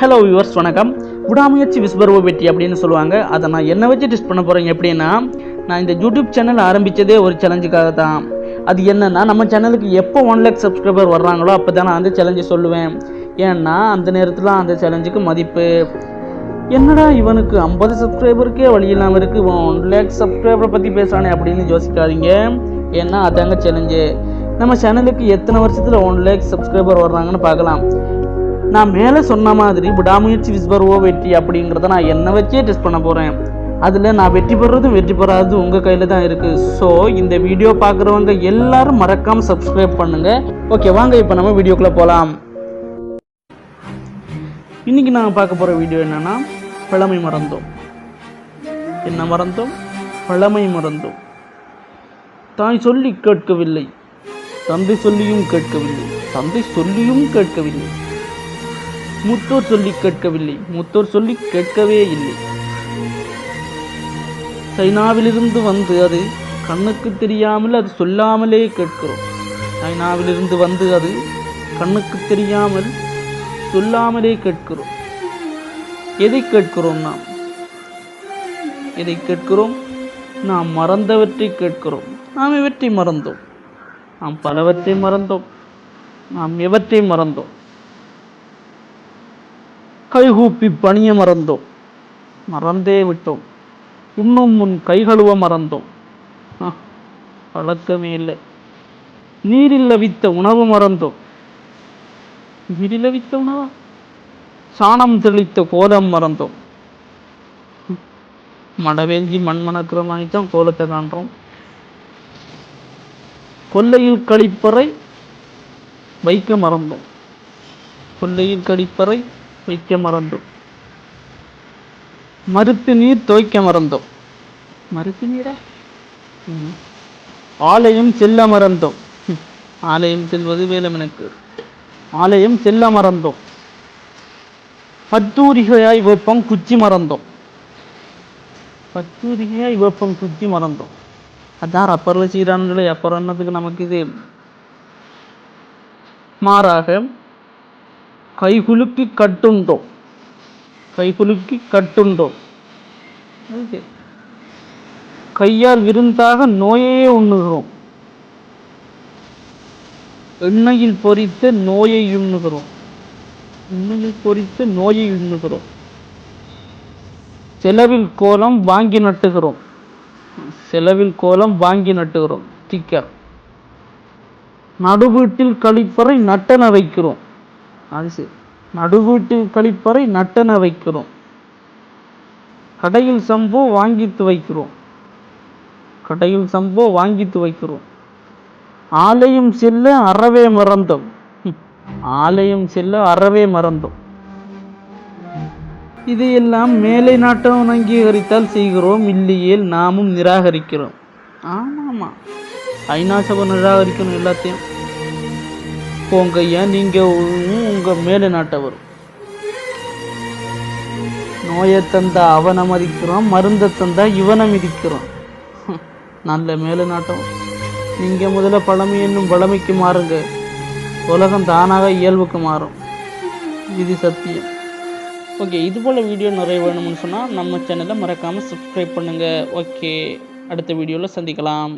Hello viewers வணக்கம். விடாமுயற்சி விஸ்வரூப வெற்றி அப்படின்னு சொல்லுவாங்க. அதை நான் என்ன வச்சு டெஸ்ட் பண்ண போகிறேன் எப்படின்னா நான் இந்த யூடியூப் சேனல் ஆரம்பித்ததே ஒரு சேலஞ்சுக்காக தான். அது என்னென்னா நம்ம சேனலுக்கு எப்போ ஒன் லேக் சப்ஸ்கிரைபர் வர்றாங்களோ அப்போ தான் நான் அந்த சேலஞ்சு சொல்லுவேன். ஏன்னா அந்த நேரத்தில் அந்த சேலஞ்சுக்கு மதிப்பு. என்னடா இவனுக்கு ஐம்பது சப்ஸ்கிரைபருக்கே வழி இல்லாமல் இருக்குது இவன் ஒன் லேக் சப்ஸ்கிரைபரை பற்றி பேசுகிறானே அப்படின்னு யோசிக்காதீங்க. ஏன்னா அதாங்க சேலஞ்சு நம்ம சேனலுக்கு எத்தனை வருஷத்தில் ஒன் லேக் சப்ஸ்கிரைபர் வர்றாங்கன்னு பார்க்கலாம். நான் மேலே சொன்ன மாதிரி விடாமுயற்சி விஸ்வரூப வெற்றி அப்படிங்கிறத நான் என்னை வச்சே டெஸ்ட் பண்ண போகிறேன் அதில் நான் வெற்றி பெறுறதும் வெற்றி பெறாததும் உங்கள் கையில் தான் இருக்குது ஸோ இந்த வீடியோ பார்க்குறவங்க எல்லாரும் மறக்காமல் சப்ஸ்கிரைப் பண்ணுங்கள் ஓகே வாங்க இப்போ நம்ம வீடியோக்குள்ளே போகலாம் இன்றைக்கி நாங்கள் பார்க்க போகிற வீடியோ என்னென்னா பழமை மறந்தோம். என்ன மறந்தோம்? பழமை மறந்தோம். தாய் சொல்லி கேட்கவில்லை தந்தை சொல்லியும் கேட்கவில்லை தந்தை சொல்லியும் கேட்கவில்லை. மூத்தோர் சொல்லி கேட்கவில்லை. மூத்தோர் சொல்லி கேட்கவே இல்லை. சைனாவிலிருந்து வந்து அது கண்ணுக்கு தெரியாமல் அது சொல்லாமலே கேட்கிறோம். சைனாவிலிருந்து வந்து அது கண்ணுக்கு தெரியாமல் சொல்லாமலே கேட்கிறோம். எதை கேட்கிறோம் நாம்? எதை கேட்கிறோம்? நாம் மறந்தவற்றை கேட்கிறோம். நாம் இவற்றை மறந்தோம்? நாம் பலவற்றை மறந்தோம். நாம் எவற்றை மறந்தோம்? கைகூப்பி பணிய மறந்தோம். மறந்தே விட்டோம். இன்னும் முன் கைகழுவ மறந்தோம். ஆ, பழக்கமே இல்லை. நீரில் லவித்த உணவு மறந்தோம். நீரில் லவித்த உணவா? சாணம் தெளித்த கோலம் மறந்தோம். மடவேஞ்சி மண் மணக்கிற மாதிரி தான் கோலத்தை காண்றோம். கொல்லையில் கழிப்பறை வைக்க மறந்தோம். கொல்லையில் கழிப்பறை வைக்க மறந்தோம். மருத்து நீர் துவைக்க மறந்தோம். மறுத்து நீரா? ஆலயம் செல்ல மறந்தோம். ஆலயம் செல்வது வேலமெனக்கு ஆலயம் செல்ல மறந்தோம். பத்தூரிகையாய் வெப்பம் குச்சி மறந்தோம். பத்தூரிகையாய் வெப்பம் குச்சி மறந்தோம். அதான் அப்பரில் சீரான அப்புறம் என்னதுக்கு நமக்கு இது. மாறாக கைகுலுக்கி கட்டுண்டோம். கைகுலுக்கி கட்டுண்டோம். கையால் விருந்தாக நோயையே உண்ணுகிறோம். எண்ணெயில் பொரித்த நோயை உண்ணுகிறோம். எண்ணெயில் பொரித்த நோயை உண்ணுகிறோம். செலவில் கோலம் வாங்கி நட்டுகிறோம். செலவில் கோலம் வாங்கி நட்டுகிறோம். ஸ்டிக்கர் நடுவீட்டில் கழிப்பறை நட்டன வைக்கிறோம் அது சரி நடுவீட்டு கழிப்பறை நட்டன வைக்கிறோம். கடையில் சம்போ வாங்கித்து வைக்கிறோம். கடையில் சம்போ வாங்கித்து வைக்கிறோம். ஆலயம் செல்ல அறவே மறந்தோம். ஆலயம் செல்ல அறவே மறந்தோம். இதையெல்லாம் மேலை நாட்டம் அங்கீகரித்தால் செய்கிறோம். இல்லையேல் நாமும் நிராகரிக்கிறோம். ஆமாமா. ஐநா சபை நிராகரிக்கணும் எல்லாத்தையும். போங்க ஐயா நீங்க உங்கள் மேலே நாட்டவர். நோயை தந்தா அவனை மதிக்கிறோம் மருந்தை தந்தா இவனை மிதிக்கிறோம் நல்ல மேலே நாட்டம் நீங்கள் முதல்ல பழமை என்னும் பழமைக்கு மாறுங்க. உலகம் தானாக இயல்புக்கு மாறும். இது சத்தியம். ஓகே இது போல் வீடியோ நிறைய வேணும்னு சொன்னால் நம்ம சேனலை மறக்காமல் சப்ஸ்கிரைப் பண்ணுங்கள் ஓகே அடுத்த வீடியோவில் சந்திக்கலாம்.